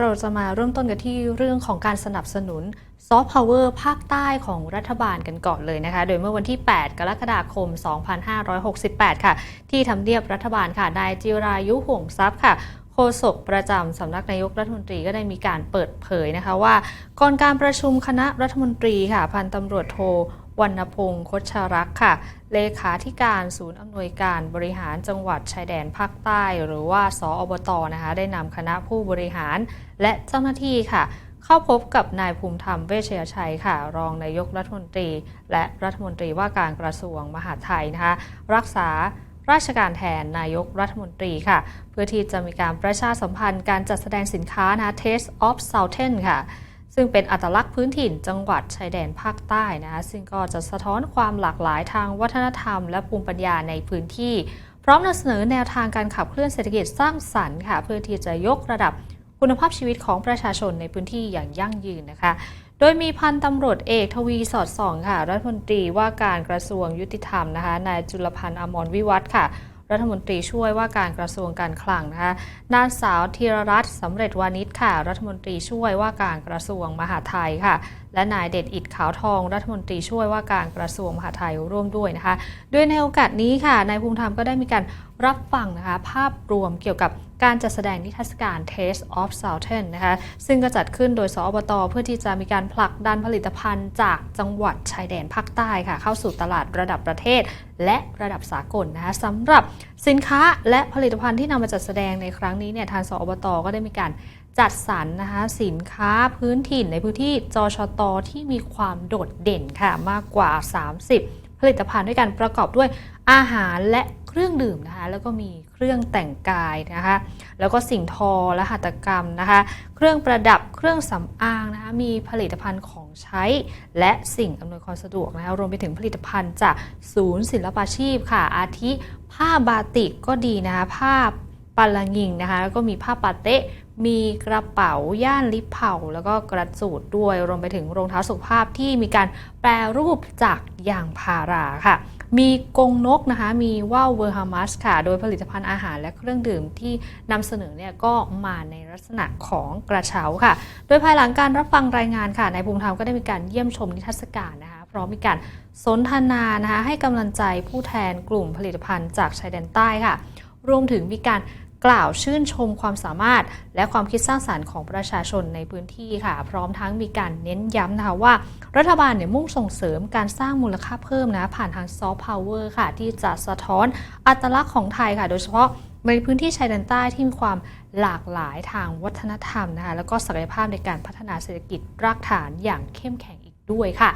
เราจะมาเริ่มต้นกันที่เรื่องของการสนับสนุนซอฟต์พาวเวอร์ภาคใต้ของรัฐบาลกันก่อนเลยนะคะ โดยเมื่อวันที่ 8 กรกฎาคม 2568 ค่ะ ที่ทำเนียบรัฐบาลค่ะนายจิรายุห่วงทรัพย์ค่ะโฆษกประจำสำนักนายกรัฐมนตรีก็ได้มีการเปิดเผยนะคะว่า ก่อนการประชุมคณะรัฐมนตรีค่ะพันตำรวจโท วรรณพงศ์คชรักษ์ค่ะ เลขาธิการศูนย์อำนวยการบริหารจังหวัดชายแดนภาคใต้ หรือว่าสออบตนะคะ ได้นำคณะผู้บริหารและเจ้าหน้าที่ค่ะ เข้าพบกับนายภูมิธรรมเวชยชัยค่ะ รองนายกรัฐมนตรี และรัฐมนตรีว่าการกระทรวงมหาดไทยนะคะ รักษาราชการแทนนายกรัฐมนตรีค่ะ เพื่อที่จะมีการประชาสัมพันธ์การจัดแสดงสินค้านะคะ Taste of Southern ค่ะ ซึ่งเป็นอัตลักษณ์พื้นถิ่นจังหวัดชายแดนภาคใต้นะคะซึ่งก็จะสะท้อนความหลากหลายทางวัฒนธรรม และภูมิปัญญาในพื้นที่ พร้อมนำเสนอแนวทางการขับเคลื่อนเศรษฐกิจสร้างสรรค์ค่ะเพื่อที่จะยกระดับคุณภาพชีวิตของประชาชนในพื้นที่อย่างยั่งยืนนะคะ โดยมีพันตำรวจเอกทวีสอดส่องค่ะ รัฐมนตรีว่าการกระทรวงยุติธรรมนะคะ นายจุลพันธ์อมรวิวัฒน์ค่ะ รัฐมนตรีช่วยว่าการกระทรวงการคลังนะคะนางสาวธีรรัตน์สำเร็จวานิชค่ะ รัฐมนตรีช่วยว่าการกระทรวงมหาดไทยค่ะ และนายเดชอิดขาวทอง รัฐมนตรีช่วยว่าการกระทรวงมหาดไทยร่วมด้วยนะคะ โดยในโอกาสนี้ค่ะนายภูมิธรรมก็ได้มีการ รับฟังนะคะภาพรวมเกี่ยวกับการจัดแสดงนิทรรศการ Taste of Southern นะคะซึ่งก็จัดขึ้นโดยสอบตเพื่อที่จะมีการผลักดันผลิตภัณฑ์จากจังหวัดชายแดนภาคใต้ค่ะ เข้าสู่ตลาดระดับประเทศ และระดับสากลนะคะสำหรับสินค้าและผลิตภัณฑ์ที่นำมาจัดแสดงในครั้งนี้เนี่ยทางสอบตก็ได้มีการจัดสรรนะคะสินค้าพื้นถิ่นในพื้นที่จชตที่มีความโดดเด่นค่ะมากกว่า 30 ผลิตภัณฑ์ด้วยกันประกอบด้วยอาหารและ รื่องดื่มนะคะ แล้วก็มีเครื่องแต่งกายนะคะ แล้วก็สิ่งทอและหัตถกรรมนะคะ เครื่องประดับเครื่องสำอางนะคะ มีผลิตภัณฑ์ของใช้ และสิ่งอำนวยความสะดวกนะคะ รวมไปถึงผลิตภัณฑ์จากศูนย์ศิลปาชีพค่ะ อาทิ ผ้าบาติกก็ดีนะคะ ผ้าปาลังิงนะคะ แล้วก็มีผ้าปาเตะมีกระเป๋าย่านลิเผาแล้วก็กระจูดด้วย รวมไปถึงรองเท้าสุขภาพที่มีการแปรรูปจากยางพาราค่ะ มีกงนกนะคะมีว่าวเวอร์ฮามัสค่ะ โดยผลิตภัณฑ์อาหารและเครื่องดื่มที่นำเสนอเนี่ยก็มาในลักษณะของกระเช้าค่ะ โดยภายหลังการรับฟังรายงานค่ะนายภูมิธรรมก็ได้มีการเยี่ยมชมนิทรรศการนะคะพร้อมมีการสนทนานะคะให้กำลังใจผู้แทนกลุ่มผลิตภัณฑ์จากชายแดนใต้ค่ะ รวมถึงมีการ กล่าวชื่นชมความสามารถ และความคิดสร้างสารรค์ของประชาชนในพื้นที่ค่ะ พร้อมทั้งมีการเน้นย้ำนะคะว่า รัฐบาลเนี่ยมุ่งส่งเสริมการสร้างมูลค่าเพิ่มนะ ผ่านทางซอฟต์พาวเวอร์ค่ะ ที่จะสะท้อนอัตลักษณ์ของไทยค่ะ โดยเฉพาะในพื้นที่ชายแดนใต้ที่มีความหลากหลายทางวัฒนธรรมนะคะแล้วก็ศักยภาพในการพัฒนาเศรษฐกิจรากฐานอย่างเข้มแข็งอีกด้วยค่ะ